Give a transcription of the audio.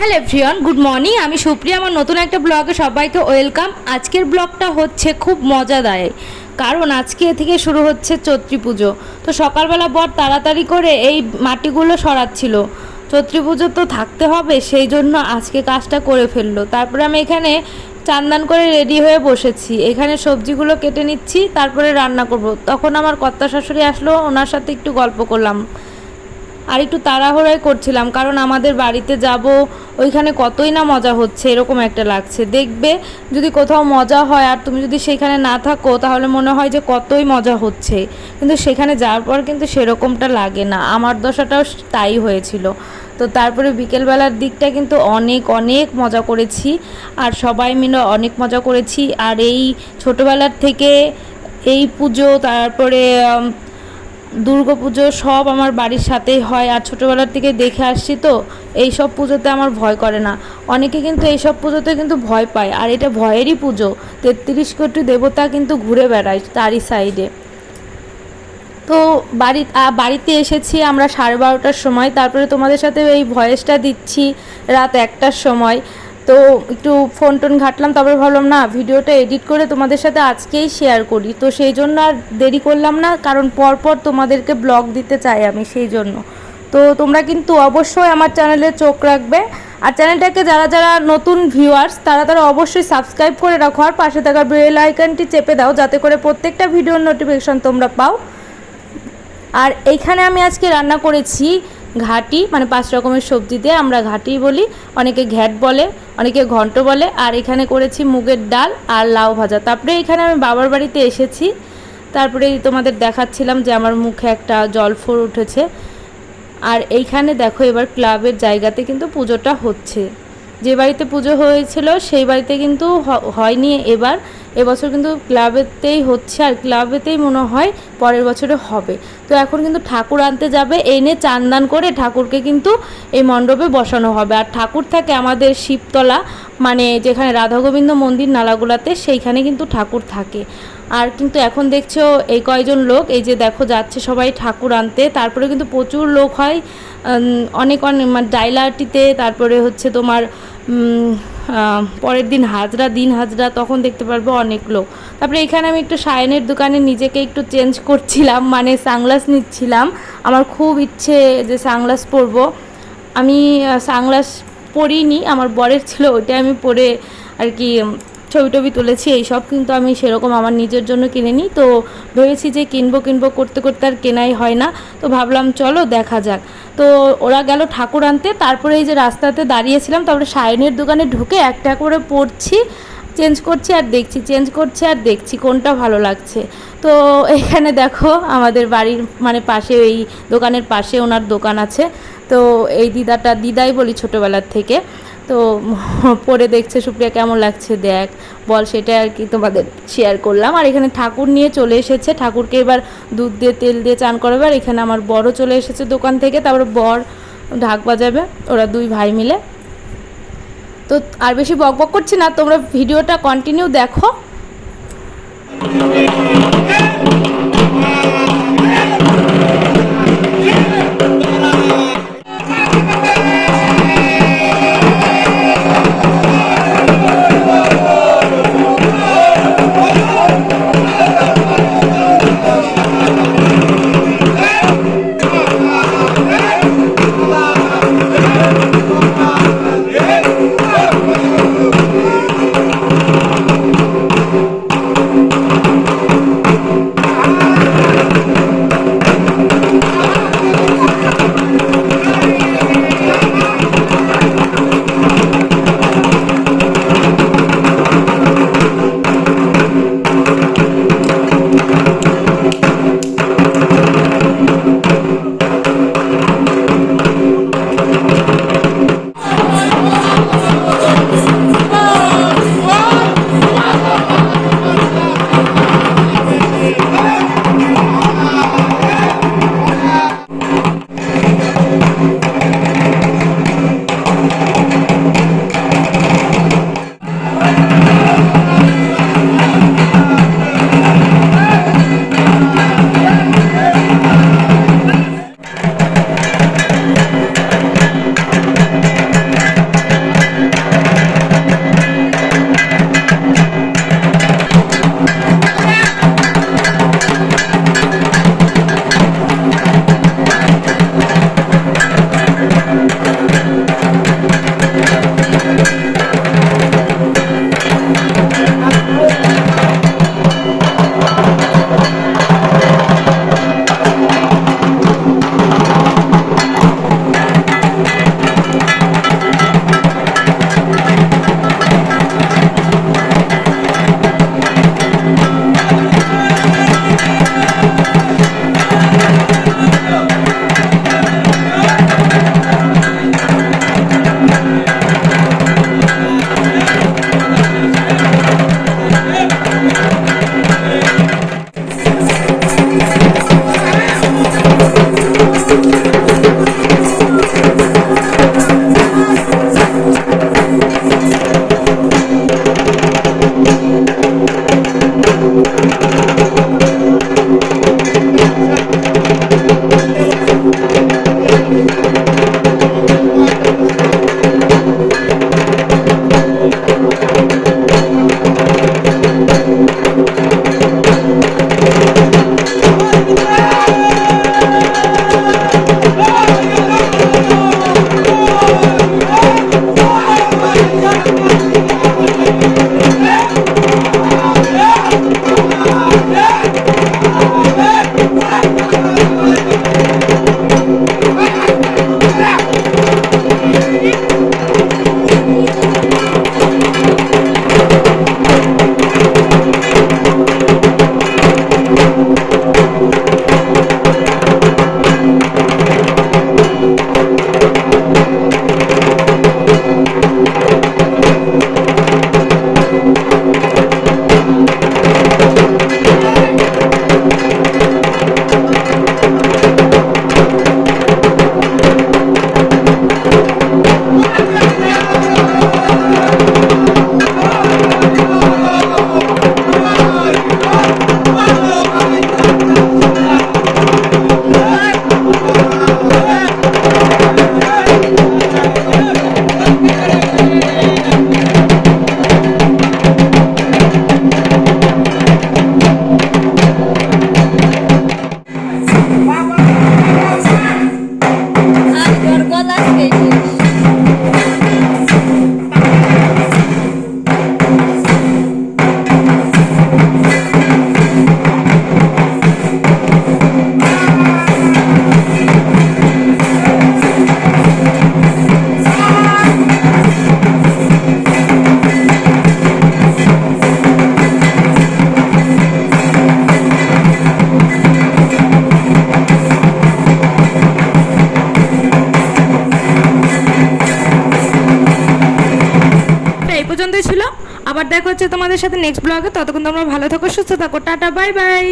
Hello everyone, good morning. আমি সুপ্রিয়া, আমার নতুন একটা ব্লগে সবাইকে ওয়েলকাম। আজকের ব্লগটা হচ্ছে খুব মজাদায়ক কারণ আজকে থেকে শুরু হচ্ছে চৈত্রী পুজো। তো সকালবেলা বর তাড়াতাড়ি করে এই মাটিগুলো সরাচ্ছিল। চৈত্রী পুজো তো থাকতে হবে, সেই জন্য আজকে কাজটা করে ফেলল। তারপরে আমি এখানে চান্দান করে রেডি হয়ে বসেছি। এখানে সবজিগুলো কেটে নিচ্ছি, তারপরে রান্না করব। তখন আমার কর্তা শাশুড়ি আসলো, ওনার সাথে একটু গল্প করলাম। আর একটু তাড়াহুড়াই করছিলাম, কারণ আমাদের বাড়িতে যাব, ওইখানে কতই না মজা হচ্ছে, এরকম একটা লাগছে। দেখবে যদি কোথাও মজা হয়, আর তুমি যদি সেখানে না থাকো, তাহলে মনে হয় যে কতই মজা হচ্ছে। কিন্তু সেখানে যাওয়ার পর কিন্তু সেরকমটা লাগে না। আমার দশাটাও তাই হয়েছিল। তো তারপরে বিকেলবেলার দিকটা কিন্তু অনেক অনেক মজা করেছি, আর সবাই মিলে অনেক মজা করেছি। আর এই ছোটোবেলার থেকে এই পুজো, তারপরে উম, দুর্গাপুজো সব আমার বাড়ির সাথেই হয় আর ছোটোবেলার থেকে দেখে আসছি তো এই সব পুজোতে আমার ভয় করে না। অনেকে কিন্তু এই সব পুজোতে কিন্তু ভয় পায় আর এটা ভয়েরই পুজো। তেত্রিশ কোটি দেবতা কিন্তু ঘুরে বেড়ায় তারই সাইডে তো বাড়ি বাড়িতে এসেছি আমরা সাড়ে বারোটার সময় তারপরে তোমাদের সাথে এই ভয়েসটা দিচ্ছি রাত একটার সময়। তো একটু ফোন টোন ঘাটলাম, তারপরে ভাবলাম, না, ভিডিওটা এডিট করে তোমাদের সাথে আজকেই শেয়ার করি। তো সেই জন্য আর দেরি করলাম না, কারণ পরপর তোমাদেরকে ব্লগ দিতে চাই আমি সেই জন্য। তো তোমরা কিন্তু অবশ্যই আমার চ্যানেলে চোখ রাখবে। আর চ্যানেলটাকে যারা যারা নতুন ভিউয়ার্স তারা তারা অবশ্যই সাবস্ক্রাইব করে রাখো। আর পাশে থাকা বেল আইকনটি চেপে দাও, যাতে করে প্রত্যেকটা ভিডিওর নোটিফিকেশন তোমরা পাও। আর এইখানে আমি আজকে রান্না করেছি ঘাটি মানে পাঁচ রকমের সবজি দিয়ে আমরা ঘাটি বলি। অনেকে ঘ্যাট বলে, অনেকে ঘন্ট বলে, আর এখানে করেছি মুগের ডাল আর লাউ ভাজা। তারপরে এখানে আমি বাবার বাড়িতে এসেছি। তারপরে তোমাদের দেখাচ্ছিলাম যে আমার মুখে একটা জল জলফোর উঠেছে। আর এইখানে দেখো এবার ক্লাবের জায়গাতে কিন্তু পুজোটা হচ্ছে। যে বাড়িতে পুজো হয়েছিল, সেই বাড়িতে কিন্তু হয়নি এবার। এবছর কিন্তু ক্লাবেতেই হচ্ছে আর ক্লাবেতেই মনে হয় পরের বছরে হবে। তো এখন কিন্তু ঠাকুর আনতে যাবে এনে চান্দান করে ঠাকুরকে কিন্তু এই মণ্ডপে বসানো হবে। আর ঠাকুর থাকে আমাদের শিবতলা মানে যেখানে রাধা গোবিন্দ মন্দির নালাগুলাতে, সেইখানে কিন্তু ঠাকুর থাকে। আর কিন্তু এখন দেখছ এই কয়জন লোক, এই যে দেখো যাচ্ছে সবাই ঠাকুর আনতে। তারপরে কিন্তু প্রচুর লোক হয় অনেক অনেক মানে ডাইলাটিতে তারপরে হচ্ছে তোমার পরের দিন হাজরা দিন হাজরা, তখন দেখতে পারব অনেক লোক। তারপরে এখানে আমি একটু সায়নের দোকানে নিজেকে একটু চেঞ্জ করছিলাম মানে সানগ্লাস নিচ্ছিলাম। আমার খুব ইচ্ছে যে সানগ্লাস পরবো। আমি সানগ্লাস পরিনি, আমার বরের ছিল ওইটা আমি পরে আর কি ছবি টবি তুলেছি, এইসব কিন্তু আমি সেরকম আমার নিজের জন্য কিনে নিই তো ভেবেছি যে কিনবো কিনবো, করতে করতে আর কেনাই হয় না। তো ভাবলাম চলো দেখা যাক। তো ওরা গেল ঠাকুর আনতে, তারপরে এই যে রাস্তাতে দাঁড়িয়েছিলাম, তারপরে সায়নের দোকানে ঢুকে একটা করে পড়ছি, চেঞ্জ করছি আর দেখছি, চেঞ্জ করছি আর দেখছি, কোনটা ভালো লাগছে। তো এখানে দেখো আমাদের বাড়ির মানে পাশে, এই দোকানের পাশে ওনার দোকান আছে। তো এই দিদাটা, দিদাই বলি ছোটোবেলার থেকে। তো পরে দেখছে, সুপ্রিয়া, কেমন লাগছে দেখ? বল, সেটা আর কি তোমাদের শেয়ার করলাম। আর এখানে ঠাকুর নিয়ে চলে এসেছে। ঠাকুরকে এবার দুধ দিয়ে, তেল দিয়ে চান করাবে। আর এখানে আমার বড় চলে এসেছে দোকান থেকে। তারপর বর ঢাক বাজাবে। ওরা দুই ভাই মিলে। তো আর বেশি বক বক করছি না। তোমরা ভিডিওটা কন্টিনিউ দেখো। আবার দেখা হচ্ছে তোমাদের সাথে নেক্সট ব্লগে ততক্ষণ তোমরা ভালো থাকো, সুস্থ থাকো। Tata bye bye